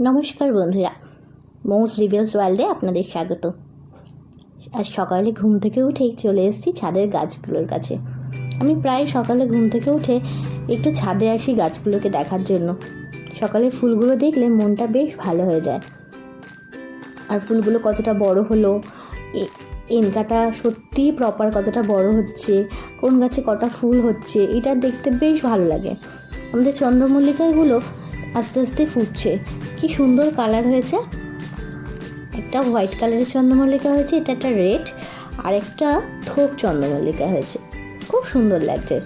নমস্কার বন্ধুরা মৌস রিভেলস ওয়ার্ল্ডে আপনাদের স্বাগত। আজ সকালে ঘুম থেকে উঠেই চলে এসেছি ছাদের গাছগুলোর কাছে। আমি প্রায় সকালে ঘুম থেকে উঠে একটু ছাদে আসি গাছগুলোকে দেখার জন্য। সকালে ফুলগুলো দেখলে মনটা বেশ ভালো হয়ে যায়। আর ফুলগুলো কতটা বড় হলো এনকাটা সত্যিই প্রপার কতটা বড় হচ্ছে, কোন গাছে কটা ফুল হচ্ছে, এটা দেখতে বেশ ভালো লাগে। আমাদের চন্দ্রমল্লিকাগুলো আস্তে আস্তে ফুটছে। কি সুন্দর কালার হয়েছে। একটা হোয়াইট কালারের চন্দ্রমল্লিকা হয়েছে, এটা একটা রেড আর একটা থোক চন্দ্রমল্লিকা হয়েছে। খুব সুন্দর লাগছে।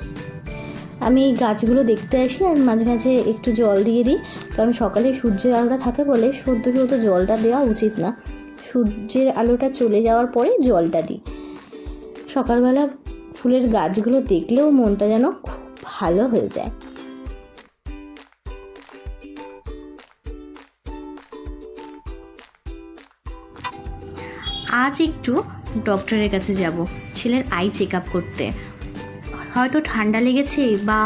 আমি এই গাছগুলো দেখতে আসি আর মাঝে মাঝে একটু জল দিয়ে দিই, কারণ সকালে সূর্যের আলোটা থাকে বলে সদ্য সদ্য জলটা দেওয়া উচিত না। সূর্যের আলোটা চলে যাওয়ার পরে জলটা দিই। সকালবেলা ফুলের গাছগুলো দেখলেও মনটা যেন খুব ভালো হয়ে যায়। আজ একটু ডক্টরের কাছে যাব, ছেলের আই চেক আপ করতে। হয়তো ঠান্ডা লেগেছে বা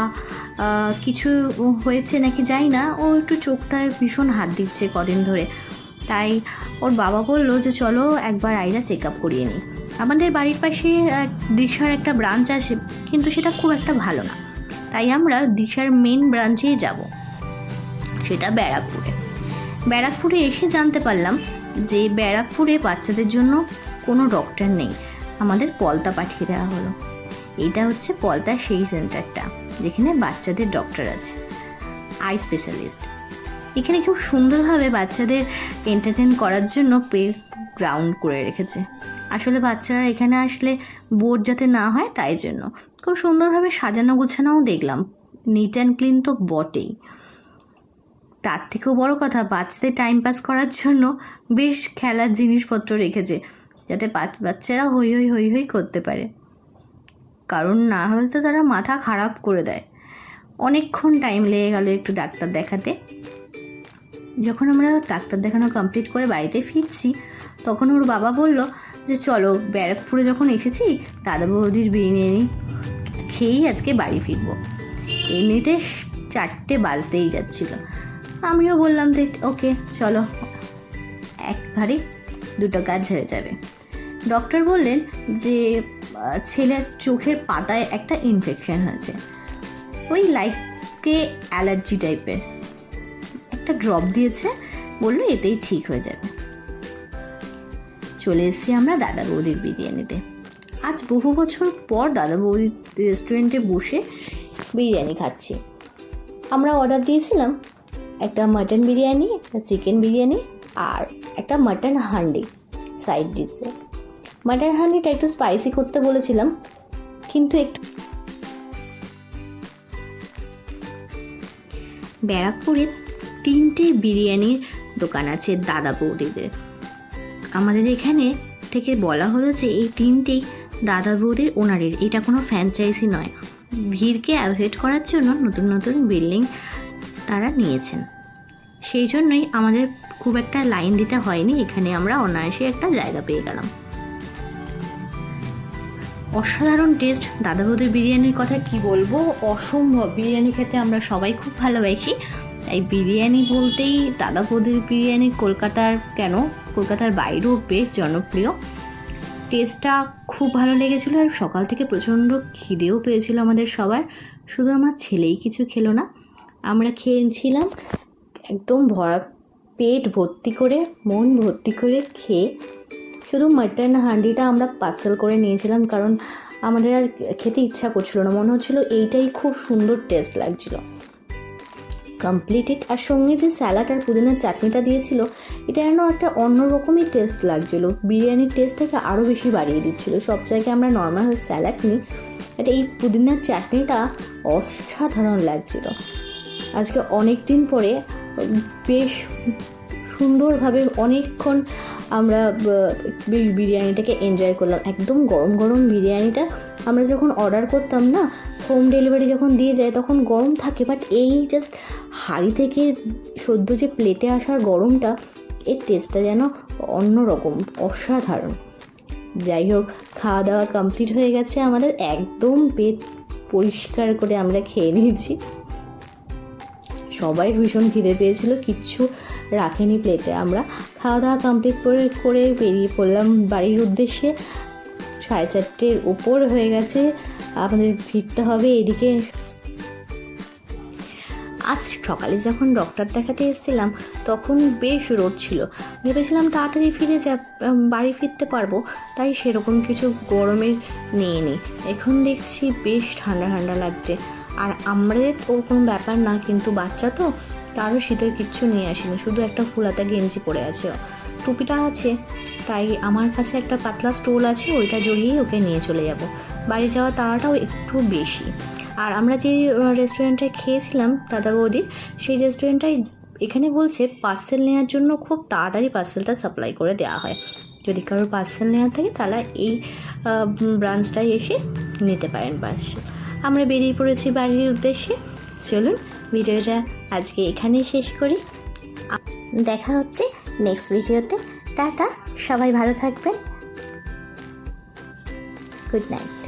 কিছু হয়েছে নাকি জানি না, ও একটু চোখটায় ভীষণ হাত দিচ্ছে কদিন ধরে। তাই ওর বাবা বলল যে চলো একবার আইরা চেক আপ করিয়ে নিই। আমাদের বাড়ির পাশে দিশার একটা ব্রাঞ্চ আছে, কিন্তু সেটা খুব একটা ভালো না। তাই আমরা দিশার মেন ব্রাঞ্চেই যাব, সেটা ব্যারাকপুরে। ব্যারাকপুরে এসে জানতে পারলাম যে ব্যারাকপুরে বাচ্চাদের জন্য কোনো ডক্টর নেই, আমাদের পলতা পাঠিয়ে দেওয়া হলো। এটা হচ্ছে পলতা সেই সেন্টারটা, যেখানে বাচ্চাদের ডক্টর আছে আই স্পেশালিস্ট এখানে খুব সুন্দরভাবে বাচ্চাদের এন্টারটেন করার জন্য পে গ্রাউন্ড করে রেখেছে। আসলে বাচ্চারা এখানে আসলে বোর যাতে না হয়, তাই জন্য। খুব সুন্দরভাবে সাজানো গোছানোও দেখলাম নিট অ্যান্ড ক্লিন তো বটেই। তার থেকেও বড় কথা, বাচ্চাদের টাইম পাস করার জন্য বেশ খেলার জিনিসপত্র রেখেছে, যাতে বাচ- বাচ্চারা হই হই হই হই করতে পারে। কারণ না হলে তো তারা মাথা খারাপ করে দেয়। অনেকক্ষণ টাইম লেগে গেল একটু ডাক্তার দেখাতে। যখন আমরা ডাক্তার দেখানো কমপ্লিট করে বাড়িতে ফিরছি, তখন ওর বাবা বলল যে, চলো, ব্যারাকপুরে যখন এসেছি, দাদা বৌদির বিরিয়ানি খেয়েই আজকে বাড়ি ফিরবো। এমনিতে চারটে বাজতেই যাচ্ছিল। আমিও বললাম যে, ওকে, চলো। একবারে দুটো কাজ হয়ে যাবে। ডক্টর বললেন যে ছেলের চোখের পাতায় একটা ইনফেকশন হয়েছে। ওই লাইককে অ্যালার্জি টাইপের একটা ড্রপ দিয়েছে, বলল এতেই ঠিক হয়ে যাবে। চলে এসেছি আমরা দাদা বৌদির বিরিয়ানিতে। আজ বহু বছর পর দাদা বৌদির রেস্টুরেন্টে বসে বিরিয়ানি খাচ্ছি। আমরা অর্ডার দিয়েছিলাম একটা মাটন বিরিয়ানি একটা চিকেন বিরিয়ানি আর একটা মাটন হান্ডি সাইড ডিশে মাটন হান্ডিটা একটু স্পাইসি করতে বলেছিলাম, কিন্তু একটু ব্যারাকপুরে তিনটে বিরিয়ানির দোকান আছে দাদা বৌদিদের। আমাদের এখানে থেকে বলা হলো যে এই তিনটেই দাদা বৌদির ওনারের। এটা কোনো ফ্র্যাঞ্চাইজি নয়। ভিড়কে অ্যাভয়েড করার জন্য নতুন নতুন বিল্ডিং তারা নিয়েছেন। সেই জন্যই আমাদের খুব একটা লাইন দিতে হয়নি, এখানে আমরা অনায়াসে একটা জায়গা পেয়ে গেলাম। অসাধারণ টেস্ট। দাদা বৌদির বিরিয়ানির কথা কি বলব? অসম্ভব। বিরিয়ানি খেতে আমরা সবাই খুব ভালোবাসি। তাই বিরিয়ানি বলতেই দাদা বৌদির বিরিয়ানি কলকাতার কেন? কলকাতার বাইরেও বেশ জনপ্রিয়। টেস্টটা খুব ভালো লেগেছিলো আর সকাল থেকে প্রচণ্ড খিদেও পেয়েছিল আমাদের সবার। শুধু আমার ছেলেই কিছু খেলো না। আমরা খেয়েছিলাম একদম ভরা পেট ভর্তি করে, মন ভর্তি করে খেয়ে, শুধু মাটন হান্ডিটা আমরা পার্সেল করে নিয়েছিলাম কারণ আমাদের আর খেতে ইচ্ছা করছিল না। মনে হচ্ছিল এইটাই খুব সুন্দর টেস্ট লাগছিল। কমপ্লিটেড আর সঙ্গে যে স্যালাড আর পুদিনার চাটনিটা দিয়েছিল, এটা যেন একটা অন্যরকমই টেস্ট লাগছিল। বিরিয়ানির টেস্টটাকে আরও বেশি বাড়িয়ে দিচ্ছিল। সব জায়গায় আমরা নর্মাল স্যালাড নিই। এটা এই পুদিনার চাটনিটা অসাধারণ লাগছিল। আজকে অনেক দিন পরে, বেশ সুন্দরভাবে অনেকক্ষণ আমরা বেশ বিরিয়ানিটাকে এনজয় করলাম। একদম গরম গরম বিরিয়ানিটা আমরা যখন অর্ডার করতাম না হোম ডেলিভারি যখন দিয়ে যায় তখন গরম থাকে বাট এই জাস্ট হাঁড়ি থেকে সদ্য যে প্লেটে আসার গরমটা, এর টেস্টটা যেন অন্যরকম, অসাধারণ। যাই হোক খাওয়া দাওয়া কমপ্লিট হয়ে গেছে আমাদের, একদম পেট পরিষ্কার করে আমরা খেয়ে নিয়েছি। সবাই ভীষণ খিদে পেয়েছিল, কিচ্ছু রাখেনি প্লেটে আমরা খাওয়া দাওয়া কমপ্লিট করে করে বেরিয়ে পড়লাম বাড়ির উদ্দেশ্যে। সাড়ে চারটের উপর হয়ে গেছে, আমাদের ফিরতে হবে এদিকে। আজ সকালে যখন ডক্টর দেখাতে এসেছিলাম, তখন বেশ রোদ ছিল। ভেবেছিলাম তাড়াতাড়ি ফিরে যা বাড়ি ফিরতে পারব, তাই সেরকম কিছু গরমের নিয়ে নিই। এখন দেখছি বেশ ঠান্ডা ঠান্ডা লাগছে। আর আমাদের তো কোনো ব্যাপার না, কিন্তু বাচ্চা তো, তারও শীতের কিচ্ছু নিয়ে আসেনি, শুধু একটা ফুলাতা গেঞ্জি পরে আছে। টুপিটা আছে, তাই আমার কাছে একটা পাতলা স্টোল আছে, ওইটা জড়িয়েই ওকে নিয়ে চলে যাব। বাড়ি যাওয়ার তাড়াটাও একটু বেশি। আর আমরা যে রেস্টুরেন্টে খেয়েছিলাম, দাদা বৌদির, সেই রেস্টুরেন্টটাই এখানে বলছে পার্সেল নেওয়ার জন্য খুব তাড়াতাড়ি পার্সেলটা সাপ্লাই করে দেওয়া হয়। যদি কারোর পার্সেল নেওয়ার থাকে, তাহলে এই ব্রাঞ্চটায় এসে নিতে পারেন পার্সেল আমরা বেরিয়ে পড়েছি বাড়ির উদ্দেশ্যে। চলুন, ভিডিওটা আজকে এখানেই শেষ করি। দেখা হচ্ছে নেক্সট ভিডিওতে। টাটা, সবাই ভালো থাকবেন। Good night